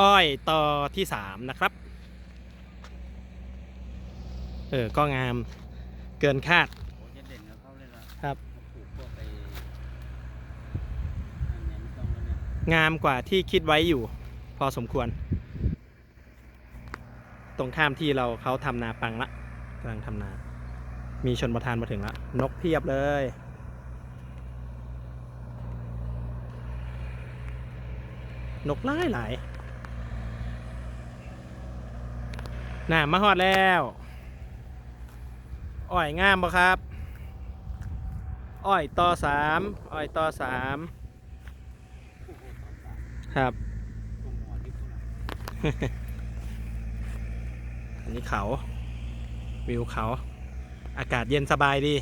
อ้อยต่อที่สามนะครับ เออ ก็งามเกินคาดครับมาปลูกพวกไอ้อันนี้ไม่ต้องแล้วเนี่ยงามกว่าที่คิดไว้อยู่ พอสมควร ตรงข้ามที่เราเขาทำนาปังละกำลังทำนา มีชนประทานมาถึงละนกเพียบเลยนกหลายหลาย น่ามาฮอดแล้วอ้อยงามบ่ครับอ้อยต่อสามอ้อยต่อสามครับ อันนี้เขา วิวเขา อากาศเย็นสบายดี